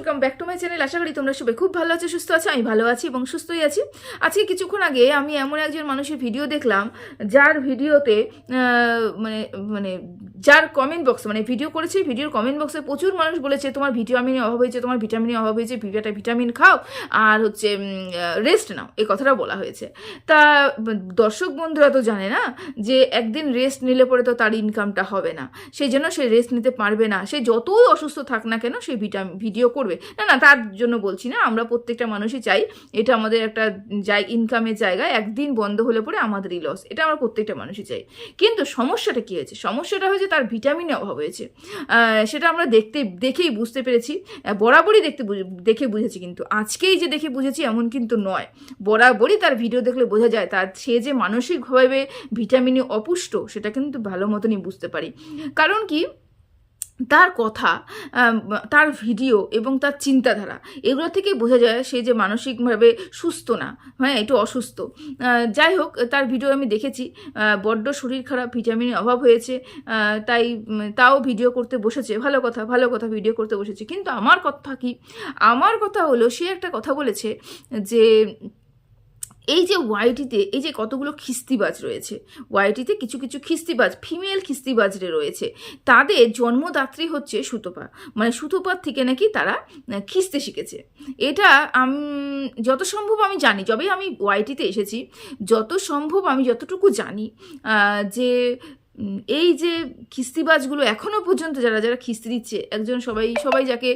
Welcome back to my channel আশা করি তোমরা সবাই খুব ভালো আছো, সুস্থ আছো, আমি ভালো আছি এবং সুস্থই আছি। আজকে কিছুক্ষণ আগে আমি এমন একজন মানুষের ভিডিও দেখলাম, যার ভিডিওতে মানে মানে যার কমেন্ট বক্স মানে ভিডিও করেছে ভিডিওর কমেন্ট বক্সে প্রচুর মানুষ বলেছে, তোমার ভিটামিনের অভাব হয়েছে, তোমার ভিটামিনের অভাব হয়েছে ভিটাটা ভিটামিন খাও, আর হচ্ছে রেস্ট নাও। এই কথাটা বলা হয়েছে। তা, দর্শক বন্ধুরা তো জানে না যে একদিন রেস্ট নিলে পরে তো তার ইনকামটা হবে না। সেই জন্য সে রেস্ট নিতে পারবে না। সে যতই অসুস্থ থাক না কেন, সে ভিটামিন ভিডিও করবে। না না, তার জন্য বলছি না, আমরা প্রত্যেকটা মানুষই চাই এটা আমাদের একটা যাই ইনকামের জায়গায় একদিন বন্ধ হলে পরে আমাদেরই লস এটা আমরা প্রত্যেকটা মানুষই চাই। কিন্তু সমস্যাটা কী হয়েছে? সমস্যাটা হয়েছে তার ভিটামিনের অভাব হয়েছে। সেটা আমরা দেখতে, দেখেই বুঝতে পেরেছি। বরাবরই দেখতে দেখে বুঝেছি কিন্তু। আজকেই যে দেখে বুঝেছি এমন কিন্তু নয়। বরাবরই তার ভিডিও দেখলে বোঝা যায় তার, সে যে মানসিকভাবে ভিটামিনে অপুষ্ট, সেটা কিন্তু ভালো মতনই বুঝতে পারি। কারণ কি? তার কথা তার ভিডিও এবং তার চিন্তাধারা, এগুলো থেকেই বোঝা যায় সে যে মানসিকভাবে সুস্থ না হ্যাঁ একটু অসুস্থ। যাই হোক, তার ভিডিও আমি দেখেছি। বড্ড শরীর খারাপ, ভিটামিনের অভাব হয়েছে। তাই তাও ভিডিও করতে বসেছে। ভালো কথা ভালো কথা ভিডিও করতে বসেছে। কিন্তু আমার কথা কি? আমার কথা হলো, সে একটা কথা বলেছে যে এই যে ওয়াইটিতে এই যে কতগুলো খিস্তিবাজ রয়েছে ওয়াইটিতে কিছু কিছু খিস্তিবাজ ফিমেল খিস্তিবাজরে রয়েছে। তাদের জন্মদাত্রী হচ্ছে সুতপা। মানে সুতপার থেকে নাকি তারা খিস্তে শিখেছে। এটা আমি, যত সম্ভব আমি জানি যবে আমি ওয়াইটিতে এসেছি, যত সম্ভব আমি যতটুকু জানি যে এই যে খিস্তিবাজগুলো এখনও পর্যন্ত যারা যারা খিস্তি দিচ্ছে, একজন সবাই সবাই যাকে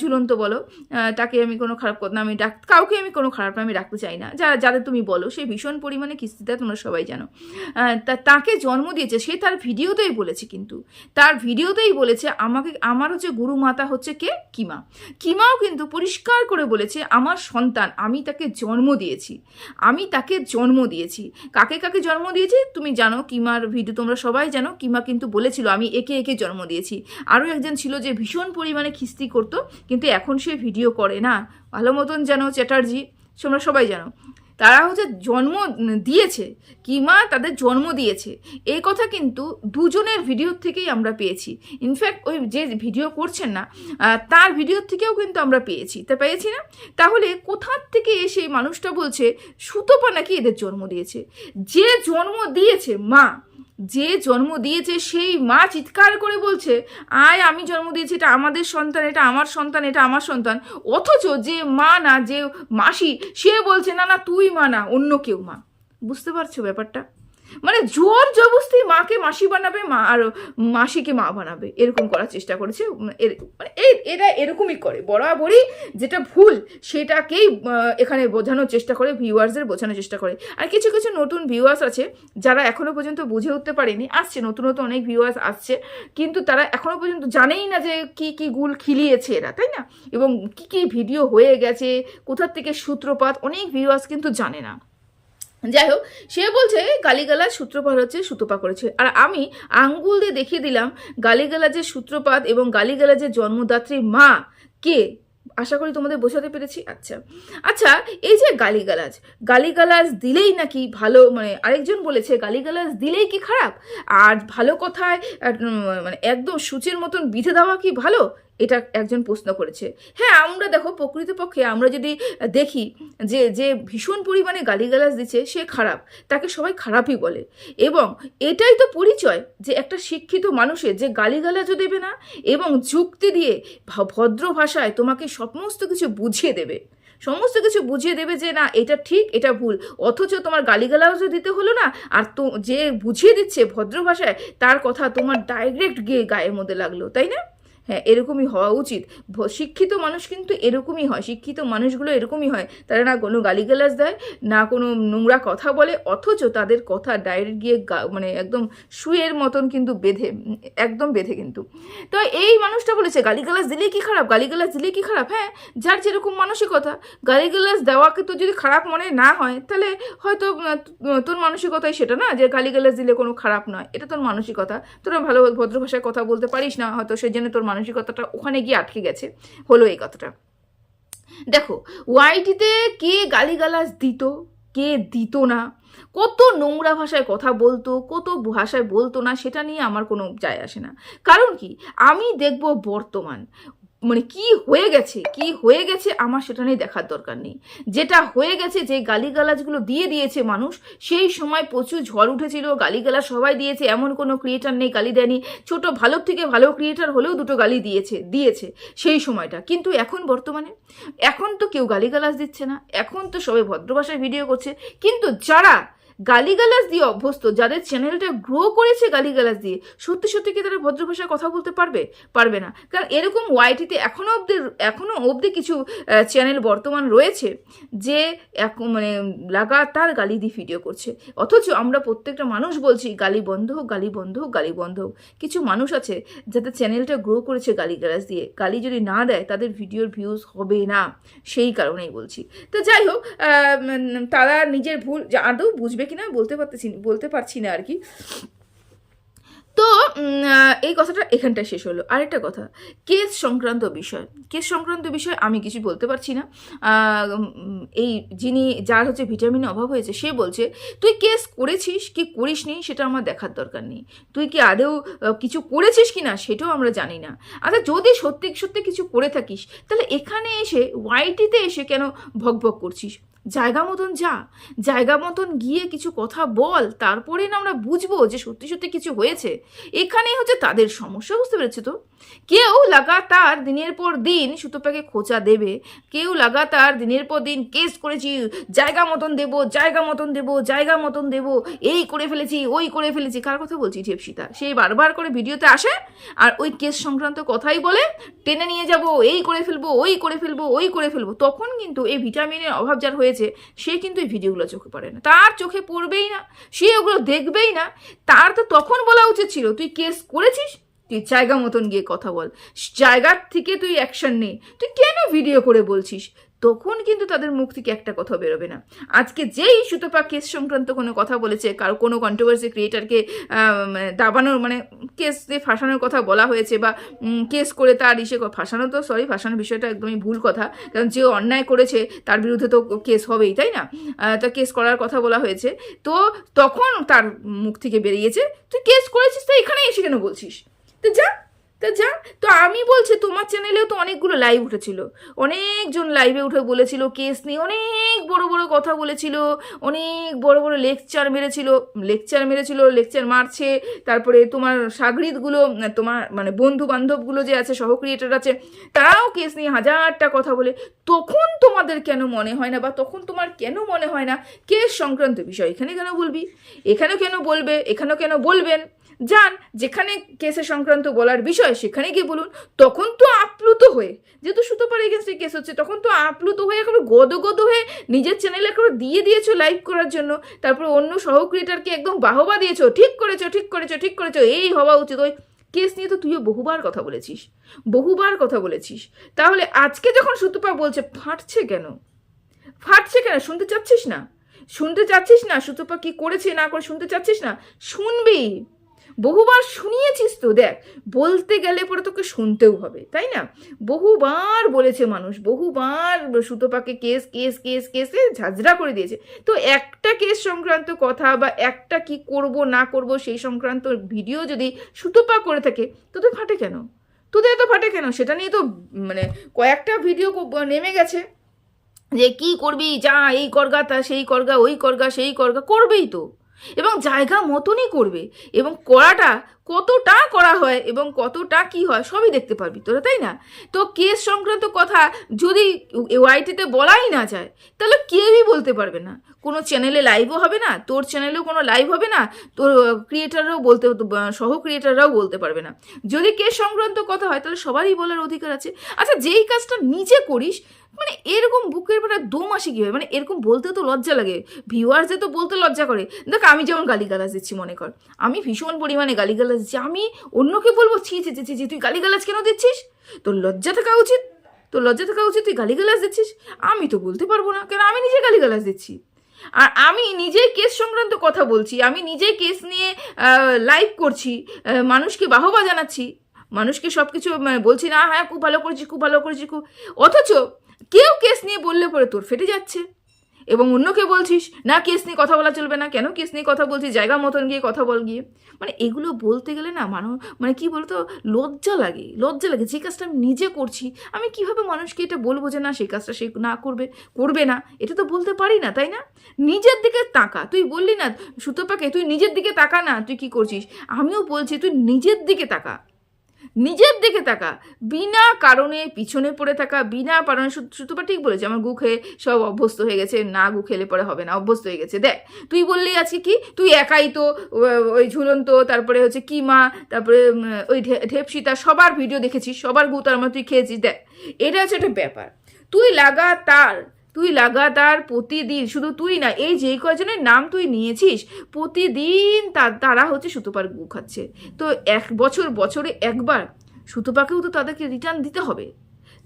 ঝুলন্ত বলো তাকে আমি কোনো খারাপ কথা, আমি ডাক, কাউকে আমি কোনো খারাপ আমি রাখতে চাই না। যারা, যাদের তুমি বলো, সে ভীষণ পরিমাণে কিস্তিতে তোমরা সবাই জানো। তা, তাকে জন্ম দিয়েছে, সে তার ভিডিওতেই বলেছে কিন্তু। তার ভিডিওতেই বলেছে, আমাকে, আমার হচ্ছে গুরু মাতা হচ্ছে কে? কিমা। কিমাও কিন্তু পরিষ্কার করে বলেছে, আমার সন্তান, আমি তাকে জন্ম দিয়েছি। আমি তাকে জন্ম দিয়েছি। কাকে কাকে জন্ম দিয়েছি? তুমি জানো, কিমার ভিডিও তোমরা সবাই জানো কিমা কিন্তু বলেছিল, আমি একে একে জন্ম দিয়েছি। আরও একজন ছিল যে ভীষণ পরিমাণে খিস্তি করতো, কিন্তু এখন সে ভিডিও করে না। ভালো মতন জানো চ্যাটার্জি, তোমরা সবাই জানো, তারা হচ্ছে জন্ম দিয়েছে, কিমা তাদের জন্ম দিয়েছে। এই কথা কিন্তু দুজনের ভিডিও থেকেই আমরা পেয়েছি। ইনফ্যাক্ট ওই যে ভিডিও করছেন না তার ভিডিও থেকেও কিন্তু আমরা পেয়েছি। তা পেয়েছি না? তাহলে কোথার থেকে এসে মানুষটা বলছে, সুতপা নাকি এদের জন্ম দিয়েছে? যে জন্ম দিয়েছে, মা। যে জন্ম দিয়েছে সেই মা চিৎকার করে বলছে, আয়, আমি জন্ম দিয়েছি, এটা আমাদের সন্তান, এটা আমার সন্তান, এটা আমার সন্তান। অথচ যে মা না, যে মাসি, সে বলছে, না না, তুই মা না, অন্য কেউ মা। বুঝতে পারছ ব্যাপারটা? মানে জোর জবস্তি মাকে মাসি বানাবে, মা আর মাসিকে মা বানাবে। এরকম করার চেষ্টা করেছে। মানে এই, এরা এরকমই করে। বরাবরই যেটা ভুল, সেটাকেই এখানে বোঝানোর চেষ্টা করে ভিউয়ার্সদের বোঝানোর চেষ্টা করে। আর কিছু কিছু নতুন ভিউয়ার্স আছে, যারা এখনও পর্যন্ত বুঝে উঠতে পারেনি, আসছে, নতুন নতুন অনেক ভিউয়ার্স আসছে, কিন্তু তারা এখনও পর্যন্ত জানেই না যে কি কি গুল খিলিয়েছে এরা, তাই না? এবং কি কি ভিডিও হয়ে গেছে, কোথার থেকে সূত্রপাত, অনেক ভিউয়ার্স কিন্তু জানে না। যাই হোক সে বলছে, গালিগালাজ সূত্রপাত হচ্ছে, সুতপা করেছে। আর আমি আঙ্গুল দিয়ে দেখিয়ে দিলাম, গালিগালাজের সূত্রপাত এবং গালিগালাজের জন্মদাত্রী মা কে? আশা করি তোমাদের বোঝাতে পেরেছি। আচ্ছা। আচ্ছা এই যে গালিগালাজ গালিগালাজ দিলেই নাকি ভালো মানে আরেকজন বলেছে, গালিগালাজ দিলেই কি খারাপ? আর ভালো কথায় মানে একদম সূচের মতন বিধে দেওয়া কি ভালো? এটা একজন প্রশ্ন করেছে। হ্যাঁ আমরা দেখো, প্রকৃতপক্ষে আমরা যদি দেখি যে যে ভীষণ পরিমাণে গালিগালাজ দিচ্ছে, সে খারাপ। তাকে সবাই খারাপই বলে। এবং এটাই তো পরিচয় যে একটা শিক্ষিত মানুষের যে গালিগালাজও দেবে না এবং যুক্তি দিয়ে ভদ্র ভাষায় তোমাকে সমস্ত কিছু বুঝিয়ে দেবে। সমস্ত কিছু বুঝিয়ে দেবে যে, না, এটা ঠিক, এটা ভুল। অথচ তোমার গালিগালাজও দিতে হলো না, আর তো, যে বুঝিয়ে দিচ্ছে ভদ্র ভাষায়, তার কথা তোমার ডাইরেক্ট গিয়ে গায়ের মধ্যে লাগল, তাই না? হ্যাঁ এরকমই হওয়া উচিত। শিক্ষিত মানুষ কিন্তু এরকমই হয়, শিক্ষিত মানুষগুলো এরকমই হয়। তারা না কোনো গালিগালাজ দেয়, না কোনো নোংরা কথা বলে, অথচ তাদের কথা ডাইরেক্ট গিয়ে মানে একদম শুয়ের মতন কিন্তু বেঁধে, একদম বেঁধে কিন্তু। তো এই মানুষটা বলেছে, গালিগালাজ দিলে কি খারাপ? গালিগালাজ দিলে কি খারাপ? হ্যাঁ যার যেরকম মানসিকতা, গালিগালাজ দেওয়াকে তো যদি খারাপ মনে না হয়, তাহলে হয়তো তোর মানসিকতাই সেটা না, যে গালিগালাজ দিলে কোনো খারাপ নয়। এটা তোর মানসিকতা। তোরা ভালো ভদ্র ভাষায় কথা বলতে পারিস না, হয়তো সেই জন্য তোর মানসিকতাটা ওখানে গিয়ে আটকে গেছে, হলো এই কথাটা। দেখো ওয়াইটিতে কে গালিগালাজ দিত, কে দিত না, কত নোংরা ভাষায় কথা বলতো, কত ভাষায় বলতো না, সেটা নিয়ে আমার কোনো যায় আসে না। কারণ কি? আমি দেখব বর্তমান মানে কি হয়ে গেছে? কি হয়ে গেছে? আমার সেটা নিয়ে দেখার দরকার নেই। যেটা হয়ে গেছে, যে গালিগালাজগুলো দিয়ে দিয়েছে মানুষ, সেই সময় প্রচুর ঝড় উঠেছিল, গালিগালাজ সবাই দিয়েছে, এমন কোনো ক্রিয়েটার নেই, গালি দেয়নি। ছোট ভালোর থেকে ভালো ক্রিয়েটার হলেও দুটো গালি দিয়েছে দিয়েছে সেই সময়টা। কিন্তু এখন বর্তমানে, এখন তো কেউ গালিগালাজ দিচ্ছে না, এখন তো সবাই ভদ্র ভাষায় ভিডিও করছে। কিন্তু যারা গালিগালাজ দিয়ে অভ্যস্ত, যাদের চ্যানেলটা গ্রো করেছে গালিগালাজ দিয়ে, সত্যি সত্যি কি তারা ভদ্র ভাষায় কথা বলতে পারবে? পারবে না। কারণ এরকম ওয়াইটিতে এখনও অবধি এখনও অবধি কিছু চ্যানেল বর্তমান রয়েছে যে এক মানে লাগাতার গালি দিয়ে ভিডিও করছে। অথচ আমরা প্রত্যেকটা মানুষ বলছি, গালি বন্ধ হোক, গালি বন্ধ হোক, গালি বন্ধ হোক। কিছু মানুষ আছে যাদের চ্যানেলটা গ্রো করেছে গালি গালাজ দিয়ে, গালি যদি না দেয়, তাদের ভিডিওর ভিউজ হবে না। সেই কারণেই বলছি। তো যাই হোক তারা নিজের ভুল, আদৌ বুঝবে কিনা বলতে পারতেছি বলতে পারছি না আর কি তো এই কথাটা এখানটায় শেষ হলো। আরেকটা কথা কেস সংক্রান্ত বিষয়। কেস সংক্রান্ত বিষয় আমি কিছু বলতে পারছি না। এই যিনি যার হচ্ছে ভিটামিনের অভাব হয়েছে সে বলছে তুই কেস করেছিস কি করিসনি সেটা আমার দেখার দরকার নেই। তুই কি আদৌ আহ, কিছু করেছিস কি না সেটাও আমরা জানি না। আচ্ছা যদি সত্যি সত্যি কিছু করে থাকিস তাহলে এখানে এসে ওয়াইটিতে এসে কেন ভকভক করছিস? জায়গা মতন যা, জায়গা মতন গিয়ে কিছু কথা বল, তারপরে না আমরা বুঝব যে সত্যি সত্যি কিছু হয়েছে। এখানেই হচ্ছে তাদের সমস্যা, বুঝতে পেরেছ তো? কেউ লাগাতার দিনের পর দিন সুতোপাকে খোঁচা দেবে, কেউ লাগাতার দিনের পর দিন কেস করেছি, জায়গা মতন দেব, জায়গা মতন দেব, জায়গা মতন দেব, এই করে ফেলেছি, ওই করে ফেলেছি, কার কথা বলছি ঠেপসিতা সেই বারবার করে ভিডিওতে আসে, আর ওই কেস সংক্রান্ত কথাই বলে, টেনে নিয়ে যাব, এই করে ফেলব, ওই করে ফেলব, ওই করে ফেলব, তখন কিন্তু এই ভিটামিনের অভাব যার হয়েছে সে কিন্তু এই ভিডিওগুলো চোখে পড়ে না। তার চোখে পড়বেই না, সে ওগুলো দেখবেই না। তার তো তখন বলা উচিত ছিল, তুই কেস করেছিস? তুই জায়গা মতন গিয়ে কথা বল। জায়গার থেকে তুই অ্যাকশন নে। তুই কেন ভিডিও করে বলছিস? তখন কিন্তু তাদের মুখ থেকে একটা কথা বেরোবে না। আজকে যেই সুতপা কেস সংক্রান্ত কোনো কথা বলেছে, কারও কোনো কন্ট্রোভার্সি ক্রিয়েটারকে দাবানোর মানে কেস দিয়ে ফাঁসানোর কথা বলা হয়েছে বা কেস করে তার ইসে ফাঁসানো তো সরি ফাঁসানোর বিষয়টা একদমই ভুল কথা। কারণ যে অন্যায় করেছে, তার বিরুদ্ধে তো কেস হবেই, তাই না? তা কেস করার কথা বলা হয়েছে। তো তখন তার মুখ থেকে বেরিয়েছে, তুই কেস করেছিস তো এখানে এসে কেন বলছিস? তো যা তা যা, তো আমি বলছি, তোমার চ্যানেলেও তো অনেকগুলো লাইভ উঠেছিল। অনেকজন লাইভে উঠে বলেছিল কেস নিয়ে অনেক বড় বড় কথা বলেছিল, অনেক বড় বড় লেকচার মেরেছিল লেকচার মেরেছিল লেকচার মারছে, তারপরে তোমার সাগরিদগুলো, তোমার মানে বন্ধু বান্ধবগুলো যে আছে সহ ক্রিয়েটার আছে, তারাও কেস নিয়ে হাজারটা কথা বলে। তখন তোমাদের কেন মনে হয় না বা তখন তোমার কেন মনে হয় না? কেস সংক্রান্ত বিষয় এখানে কেন বলবি? এখানেও কেন বলবে? এখানেও কেন বলবেন? যান, যেখানে কেসে সংক্রান্ত বলার বিষয়, সেখানে গিয়ে বলুন। তখন তো আপ্লুত হয়ে, যেহেতু সুতোপার এগেনস্টে কেস হচ্ছে, তখন তো আপ্লুত হয়ে এখন গদগদ হয়ে নিজের চ্যানেলে এখন দিয়ে দিয়েছ লাইভ করার জন্য। তারপর অন্য সহ ক্রিয়েটারকে একদম বাহবা দিয়েছ, ঠিক করেছ ঠিক করেছ ঠিক করেছ, এই হওয়া উচিত। ওই কেস নিয়ে তো তুইও বহুবার কথা বলেছিস, বহুবার কথা বলেছিস। তাহলে আজকে যখন সুতোপা বলছে, ফাটছে কেন? ফাটছে কেন? শুনতে চাচ্ছিস না? শুনতে চাচ্ছিস না সুতোপা কি করেছে, না করে শুনতে চাচ্ছিস না? শুনবি। বহুবার শুনিয়েছিস তো, দেখ, বলতে গেলে পরে তোকে শুনতেও হবে, তাই না? বহুবার বলেছে মানুষ, বহুবার সুতোপাকে কেস কেস কেস, কেসে ঝাঁঝরা করে দিয়েছে। তো একটা কেস সংক্রান্ত কথা বা একটা কি করব, না করব, সেই সংক্রান্ত ভিডিও যদি সুতোপা করে থাকে, তোদের ফাটে কেন? তোদের তো ফাটে কেন? সেটা নিয়ে তো মানে কয়েকটা ভিডিও নেমে গেছে। যে কি করবি, যা, এই করগা, তা, সেই করগা, ওই করগা, সেই করগা, করবেই তো। এবং জায়গা মতনই করবে এবং করাটা কতটা করা হয় এবং কতটা কি হয় সবই দেখতে পারবি তোরা, তাই না? তো কেস সংক্রান্ত কথা যদি ওয়াইটিতে বলাই না যায়, তাহলে কেউই বলতে পারবে না। কোনো চ্যানেলে লাইভও হবে না, তোর চ্যানেলেও কোনো লাইভ হবে না, তোর ক্রিয়েটাররাও বলতে সহ ক্রিয়েটাররাও বলতে পারবে না। যদি কেস সংক্রান্ত কথা হয়, তাহলে সবারই বলার অধিকার আছে। আচ্ছা যেই কাজটা নিজে করিস মানে এরকম বুকের পরে দম আসে কী হয় মানে এরকম বলতে তো লজ্জা লাগে। ভিউয়ার্সে তো বলতে লজ্জা করে। দেখ, আমি যেমন গালিগালাজ দিচ্ছি, মনে কর। আমি ভীষণ পরিমাণে গালিগালাজ দিচ্ছি। আমি অন্যকে বলব, ছি ছি ছি ছি তুই গালিগালাজ কেন দিচ্ছিস? তোর লজ্জা থাকা উচিত। তোর লজ্জা থাকা উচিত, তুই গালিগালাজ দিচ্ছিস। আমি তো বলতে পারব না, কেন আমি নিজে গালিগালাজ দিচ্ছি। আর আমি নিজেই কেস সংক্রান্ত কথা বলছি। আমি নিজেই কেস নিয়ে লাইভ করছি। মানুষকে বাহবা জানাচ্ছি। মানুষকে সব কিছু মানে বলছি, না হ্যাঁ খুব ভালো করেছি, খুব ভালো করেছি, খুব অথচ কেউ কেস নিয়ে বললে পরে তোর ফেটে যাচ্ছে। এবং অন্যকে বলছিস, না, কেস নিয়ে কথা বলা চলবে না। কেন কেস নিয়ে কথা বলছিস, জায়গা মতন গিয়ে কথা বল গিয়ে? মানে এগুলো বলতে গেলে না মানুষ মানে কি বলতো, লজ্জা লাগে লজ্জা লাগে। যে কাজটা আমি নিজে করছি, আমি কীভাবে মানুষকে এটা বলব যে, না, সেই কাজটা সে না করবে করবে না? এটা তো বলতে পারি না, তাই না? নিজের দিকে তাকা। তুই বললি না সুতোপাকে তুই নিজের দিকে তাকা না, তুই কি করছিস? আমিও বলছি, তুই নিজের দিকে তাকা। নিজের দিকে তাকা, বিনা কারণে পিছনে পড়ে থাকা, বিনা কারণে সুতপা ঠিক বলেছে, আমার গু সব অভ্যস্ত হয়ে গেছে, না গু খেলে পরে হবে না, অভ্যস্ত হয়ে গেছে। দেখ, তুই বললি আজকে কি? তুই একাই তো ওই ঝুলন্ত, তারপরে হচ্ছে কিমা, তারপরে ওই ঢেপসিতা, সবার ভিডিও দেখেছিস, সবার গু তার তুই খেয়েছিস, দেখ। এটা হচ্ছে একটা ব্যাপার। তুই লাগাতার তুই লাগাতার প্রতিদিন, শুধু তুই না, এই যেই কজনের নাম তুই নিয়েছিস, প্রতিদিন তারা হচ্ছে সুতোপার গু খাচ্ছে। তো এক বছর, বছরে একবার সুতোপাকেও তো তাদেরকে রিটার্ন দিতে হবে।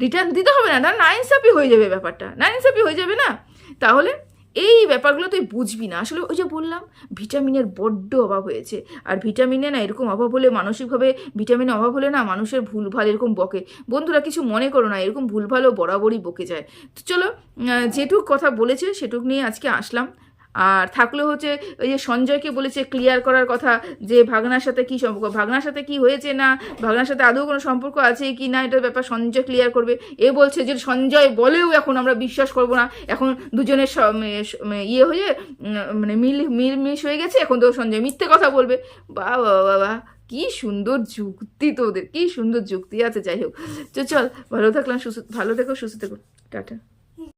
রিটার্ন দিতে হবে না না নাইনসাপি হয়ে যাবে ব্যাপারটা। নাইনসাপি হয়ে যাবে না? তাহলে এই ব্যাপারগুলো তুই বুঝবি না। আসলে ওই যে বললাম ভিটামিনের বড্ড অভাব হয়েছে। আর ভিটামিনে না এরকম অভাব হলে, মানসিকভাবে ভিটামিনের অভাব হলে না মানুষের ভুলভাল এরকম বকে। বন্ধুরা, কিছু মনে করো না, এরকম ভুলভালও বরাবরই বকে যায়। তো চলো যেটুক কথা বলেছে, সেটুক নিয়ে আজকে আসলাম। আর থাকলেও হচ্ছে ওই যে সঞ্জয়কে বলেছে ক্লিয়ার করার কথা যে ভাগনার সাথে কি সম্পর্ক, ভাগনার সাথে কি হয়েছে না, ভাগনার সাথে আদৌ কোনো সম্পর্ক আছে কি না, এটার ব্যাপার সঞ্জয় ক্লিয়ার করবে। এ বলছে যে সঞ্জয় বলেও এখন আমরা বিশ্বাস করব না, এখন দুজনের ইয়ে হয়ে মানে মিল মিল মিশ হয়ে গেছে, এখন তো সঞ্জয় মিথ্যে কথা বলবে। বাবা বাবা কি সুন্দর যুক্তি তোদের, কি সুন্দর যুক্তি আছে, যাই হোক। তো চল, ভালো থাকলাম, সুস্থ ভালো থেকো, সুস্থ থেকো। টাটা।